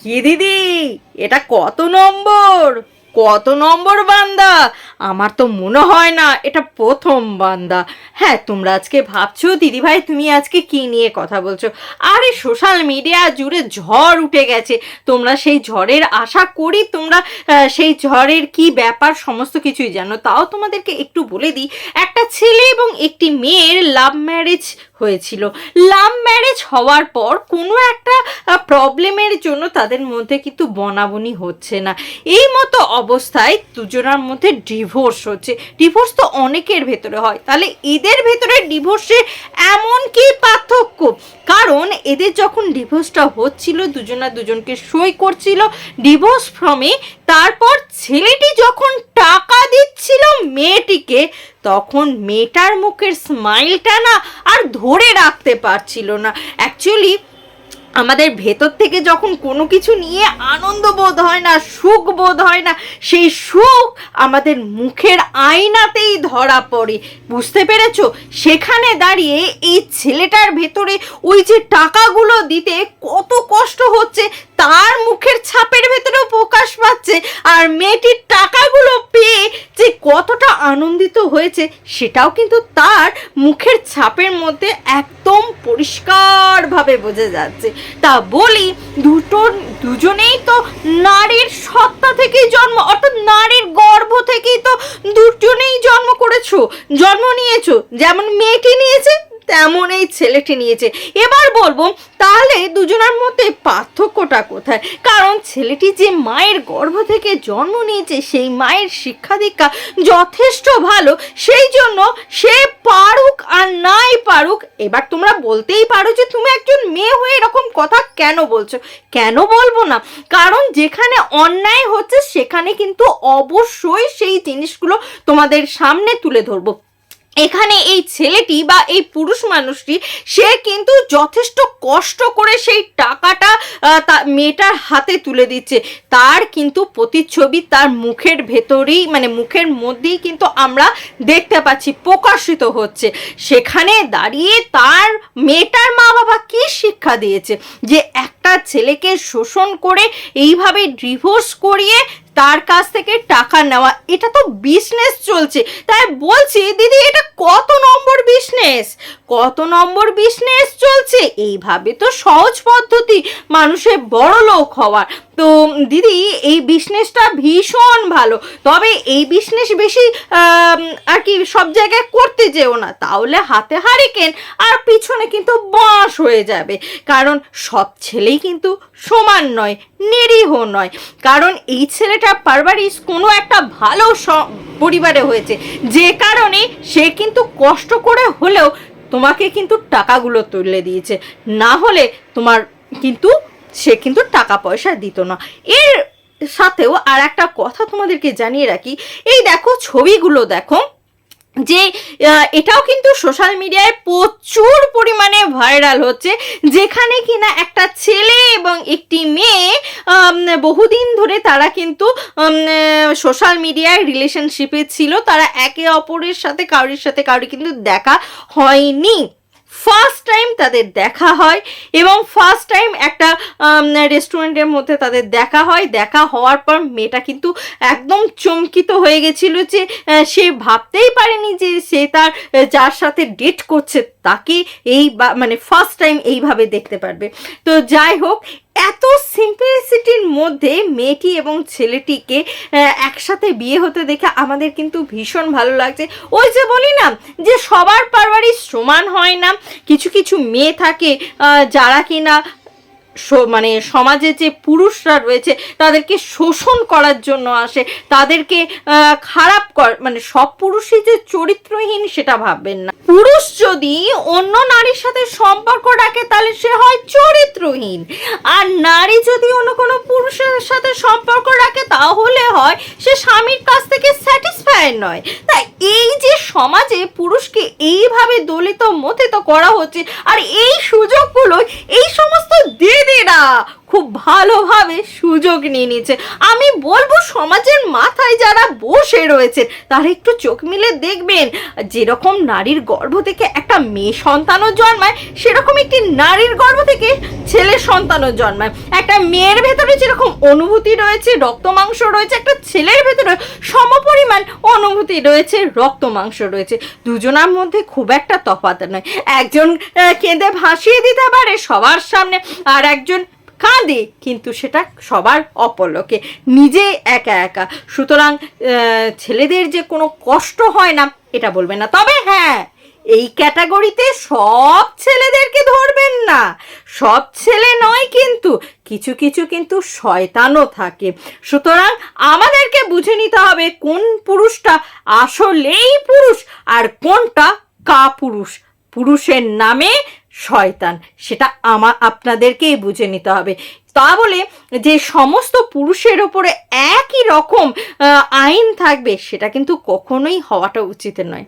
কি দিদি? এটা কত নম্বর? কত নম্বর বান্দা? আমার তো মনে হয় না এটা প্রথম বান্দা। হ্যাঁ তোমরা আজকে ভাবছ, দিদিভাই, তুমি আজকে কি নিয়ে কথা বলছো? আরে সোশ্যাল মিডিয়া জুড়ে ঝড় উঠে গেছে। তোমরা সেই ঝড়ের আশা করি তোমরা সেই ঝড়ের কি ব্যাপার, সমস্ত কিছুই জানো। তাও তোমাদেরকে একটু বলে দিই, একটা ছেলে এবং একটি মেয়ের লাভ ম্যারেজ হয়েছিল। লাভ ম্যারেজ হওয়ার পর কোনো একটা প্রবলেমের জন্য তাদের মধ্যে কিন্তু বনাবনি হচ্ছে না। এই মতো অবস্থায় দুজনার মধ্যে ডিভোর্স হচ্ছে। ডিভোর্স তো অনেকের ভেতরে হয়। তাহলে এদের ভেতরে ডিভোর্সে এমন কি পার্থক্য? কারণ এদের যখন ডিভোর্সটা হচ্ছিল, দুজনা দুজনকে সই করছিল ডিভোর্স ফর্মে তারপর ছেলেটি যখন টাকা দিচ্ছিল মেয়েটিকে, তখন মেয়েটার মুখের স্মাইলটা না আর ধরে রাখতে পারছিল না। অ্যাকচুয়ালি আমাদের ভেতর থেকে যখন কোনো কিছু নিয়ে আনন্দ বোধ হয় না, সুখ বোধ হয় না, সেই সুখ আমাদের মুখের আয়নাতেই ধরা পড়ে। বুঝতে পেরেছ? সেখানে দাঁড়িয়ে এই ছেলেটার ভেতরে ওই যে টাকাগুলো দিতে কত কষ্ট হচ্ছে, তার মুখের ছাপের ভেতরেও প্রকাশ পাচ্ছে, আর মেয়েটির টাকাগুলো পেয়ে যে কতটা আনন্দিত হয়েছে, সেটাও কিন্তু তার মুখের ছাপের মধ্যে একদম পরিষ্কারভাবে বোঝা যাচ্ছে। তা বলি, দুটো, দুজনেই তো নারীর সত্তা থেকেই জন্ম, অর্থাৎ নারীর গর্ভ থেকেই তো দুজনেই জন্ম করেছ, জন্ম নিয়েছো। যেমন মেয়েটি নিয়েছে তেমন এই ছেলেটি নিয়েছে। এবার বলব, তাহলে দুজনের মধ্যে পার্থক্যটা কোথায়? কারণ ছেলেটি যে মায়ের গর্ভ থেকে জন্ম নিয়েছে, সেই মায়ের শিক্ষা দীক্ষা যথেষ্ট ভালো। সেই জন্য সে পারুক আর নাই পারুক, এবার তোমরা বলতেই পারো যে তুমি একজন মেয়ে হয়ে এরকম কথা কেন বলছো? কেন বলব না? কারণ যেখানে অন্যায় হচ্ছে, সেখানে কিন্তু অবশ্যই সেই জিনিসগুলো তোমাদের সামনে তুলে ধরবো। এখানে এই ছেলেটি বা এই পুরুষ মানুষটি, সে কিন্তু যথেষ্ট কষ্ট করে সেই টাকাটা মেয়েটার হাতে তুলে দিচ্ছে। তার কিন্তু প্রতিচ্ছবি তার মুখের ভেতরেই মানে মুখের মধ্যেই কিন্তু আমরা দেখতে পাচ্ছি, প্রকাশিত হচ্ছে। সেখানে দাঁড়িয়ে তার মেয়েটার মা বাবা কি শিক্ষা দিয়েছে? যে একটা ছেলেকে শোষণ করে এইভাবে ডিভোর্স করিয়ে তার কাছ থেকে টাকা নেওয়া, এটা তো বিজনেস চলছে। তাই বলছি, দিদি, এটা কত নম্বর বিজনেস কত নম্বর বিজনেস চলছে? এইভাবে তো সহজ পদ্ধতি মানুষের বড় লোক হওয়ার। তো, দিদি, এই বিজনেসটা ভীষণ ভালো। তবে এই বিজনেস বেশি আর কি, সব জায়গায় করতে যেও না। তাহলে হাতে হারিকেন, আর পিছনে কিন্তু বাঁশ হয়ে যাবে। কারণ সব ছেলেই কিন্তু সমান নয়, নিরীহ নয়। কারণ এই ছেলেটা পারবারিস কোনো একটা ভালো পরিবারে হয়েছে। যে কারণে সে কিন্তু কষ্ট করে হলেও তোমাকে কিন্তু টাকাগুলো তুলে দিয়েছে। না হলে তোমার কিন্তু, সে কিন্তু টাকা পয়সা দিত না। এর সাথেও আর একটা কথা তোমাদেরকে জানিয়ে রাখি। এই দেখো ছবিগুলো দেখো। যে এটাও কিন্তু সোশ্যাল মিডিয়ায় প্রচুর পরিমাণে ভাইরাল হচ্ছে, যেখানে কিনা একটা ছেলে এবং একটি মেয়ে বহুদিন ধরে তারা কিন্তু সোশ্যাল মিডিয়ায় রিলেশনশিপে ছিল, তারা একে অপরের সাথে, কারোর সাথে, কারোর কিন্তু দেখা হয়নি। ফার্স্ট টাইম তাদের দেখা হয় এবং ফার্স্ট টাইম একটা রেস্টুরেন্টের মধ্যে তাদের দেখা হয়। দেখা হওয়ার পর মেয়েটা কিন্তু একদম চমকিত হয়ে গেছিল যে সে ভাবতেই পারেনি যে সে তার যার সাথে ডেট করছে তাকে এই মানে ফার্স্ট টাইম এইভাবে দেখতে পারবে। তো যাই হোক এত সিম্পলিসিটির মধ্যে মেয়েটি এবং ছেলেটিকে একসাথে বিয়ে হতে দেখে আমাদের কিন্তু ভীষণ ভালো লাগছে। ওই যে বলি না, যে সবার পারবারই সমান হয় না, কিছু কিছু মেয়ে থাকে যারা কিনা মানে সমাজে যে পুরুষরা রয়েছে, তাদেরকে শোষণ করার জন্য আসে, তাদেরকে খারাপ কর মানে সব পুরুষই যে চরিত্রহীন সেটা ভাববেন না। পুরুষ যদি অন্য নারীর সাথে সম্পর্ক রাখে, তাহলে সে হয় চরিত্রহীন। আর নারী যদি অন্য কোনো পুরুষের সাথে সম্পর্ক রাখে, তাহলে হয় সে স্বামীর কাছ থেকে স্যাটিসফাই নয়। তাই এই যে সমাজে পুরুষকে এইভাবে দলিত মথিত করা হচ্ছে, আর এই সুযোগগুলো এই সমস্ত দিদিরা খুব ভালোভাবে সুযোগ নিয়ে নিয়েছে। আমি বলব সমাজের মাথায় যারা বসে রয়েছে, তারা একটু চোখ মিলে দেখবেন। যেরকম নারীর গর্ভ থেকে একটা মেয়ে সন্তানও জন্মায়, সেরকম একটি নারীর গর্ভ থেকে ছেলে সন্তানও জন্মায়। একটা মেয়ের ভেতরে যেরকম অনুভূতি রয়েছে, রক্ত মাংস রয়েছে, একটা ছেলের ভেতরে সমপরিমাণ অনুভূতি রয়েছে, রক্ত মাংস রয়েছে। দুজনার মধ্যে খুব একটা তফাৎ নয়। একজন কেঁদে ভাসিয়ে দিতে পারে সবার সামনে, আর একজন কাঁদে, কিন্তু সেটা সবার অপলকে। নিজে একা একা। সুতরাং ছেলেদের যে কোনো কষ্ট হয় না, এটা বলবে না। তবে হ্যাঁ এই ক্যাটাগরিতে সব ছেলেদেরকে ধরবেন না। সব ছেলে নয় কিন্তু, কিছু কিছু কিন্তু শয়তানও থাকে। সুতরাং আমাদেরকে বুঝে নিতে হবে কোন পুরুষটা আসলেই পুরুষ আর কোনটা কা পুরুষ পুরুষের নামে শয়তান, সেটা আমা আপনাদেরকেই বুঝে নিতে হবে। তা বলে যে সমস্ত পুরুষের ওপরে একই রকম আইন থাকবে, সেটা কিন্তু কখনোই হওয়াটা উচিত নয়।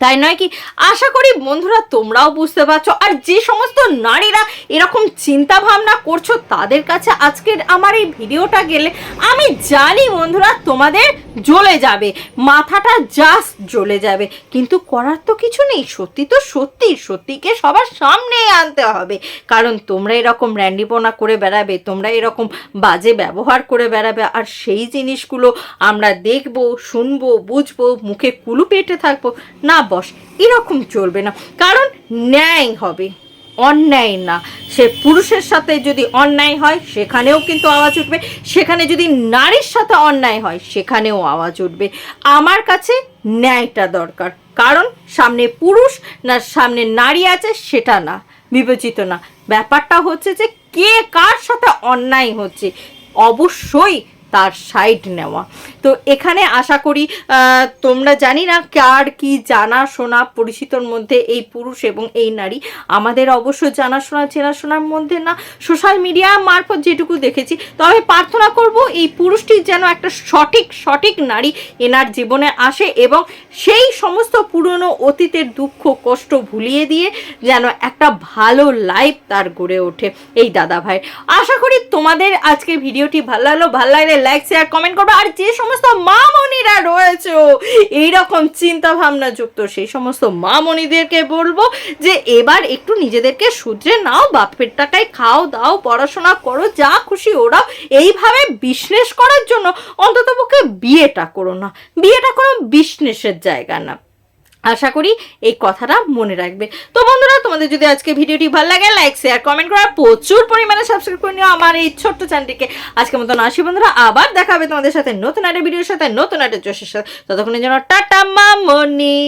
তাই নয় কি? আশা করি বন্ধুরা তোমরাও বুঝতে পারছ। আর যে সমস্ত নারীরা এরকম চিন্তা ভাবনা করছ, তাদের কাছে আজকের আমার এই ভিডিওটা গেলে আমি জানি বন্ধুরা তোমাদের জ্বলে যাবে, মাথাটা জাস্ট জ্বলে যাবে। কিন্তু করার তো কিছু নেই, সত্যি তো সত্যি, সত্যিকে সবার সামনে আনতে হবে। কারণ তোমরা এরকম র্যান্ডিপনা করে বেড়াবে, তোমরা এরকম বাজে ব্যবহার করে বেড়াবে, আর সেই জিনিসগুলো আমরা দেখব, শুনব, বুঝব, মুখে কুলু পেটে থাকব, না বস, এরকম চলবে না। কারণ ন্যায় হবে, অন্যায় না। সে পুরুষের সাথে যদি অন্যায় হয়, সেখানেও কিন্তু আওয়াজ উঠবে। সেখানে যদি নারীর সাথে অন্যায় হয়, সেখানেও আওয়াজ উঠবে। আমার কাছে ন্যায়টা দরকার। কারণ সামনে পুরুষ না সামনে নারী আছে, সেটা না, বিবেচিত না। ব্যাপারটা হচ্ছে যে কে কার সাথে অন্যায় হচ্ছে। অবশ্যই তার সাইড নেওয়া। তো এখানে আশা করি তোমরা জানি না কার কি জানা শোনা পরিচিতর মধ্যে এই পুরুষ এবং এই নারী। আমাদের অবশ্য জানাশোনা, চেনাশোনার মধ্যে না সোশ্যাল মিডিয়া মারফত যেটুকু দেখেছি। তবে প্রার্থনা করব এই পুরুষটি যেন একটা সঠিক সঠিক নারী এনার জীবনে আসে এবং সেই সমস্ত পুরনো অতীতের দুঃখ, কষ্ট ভুলিয়ে দিয়ে যেন একটা ভালো লাইফ তার গড়ে ওঠে। এই দাদা ভাই আশা করি তোমাদের আজকে ভিডিওটি ভালো লাগল। ভালো লাগলে লাইক শেয়ার কমেন্ট করবে। আর যে সমস্ত মা মনিরা রয়েছে, এইরকম চিন্তা ভাবনা যুক্ত, সেই সমস্ত মা মনিদেরকে বলব যে, এবার একটু নিজেদেরকে শুধরে নাও বাপের টাকায় খাও, দাও, পড়াশোনা করো, যা খুশি ওরাও এইভাবে বিজনেস করার জন্য অন্ততপক্ষে বিয়েটা করো না। বিয়েটা কোনো বিজনেসের জায়গা না। আশা করি এই কথাটা মনে রাখবে। তো বন্ধুরা, তোমাদের যদি আজকে ভিডিওটি ভালো লাগে লাইক শেয়ার কমেন্ট করা প্রচুর পরিমাণে সাবস্ক্রাইব করে নিও আমার এই ছোট্ট চ্যানেলটিকে আজকে মতো আসি বন্ধুরা, আবার দেখা হবে তোমাদের সাথে নতুন আটের ভিডিওর সাথে, নতুন একটা জোশের সাথে। ততক্ষণের জন্য টাটা, মামনি।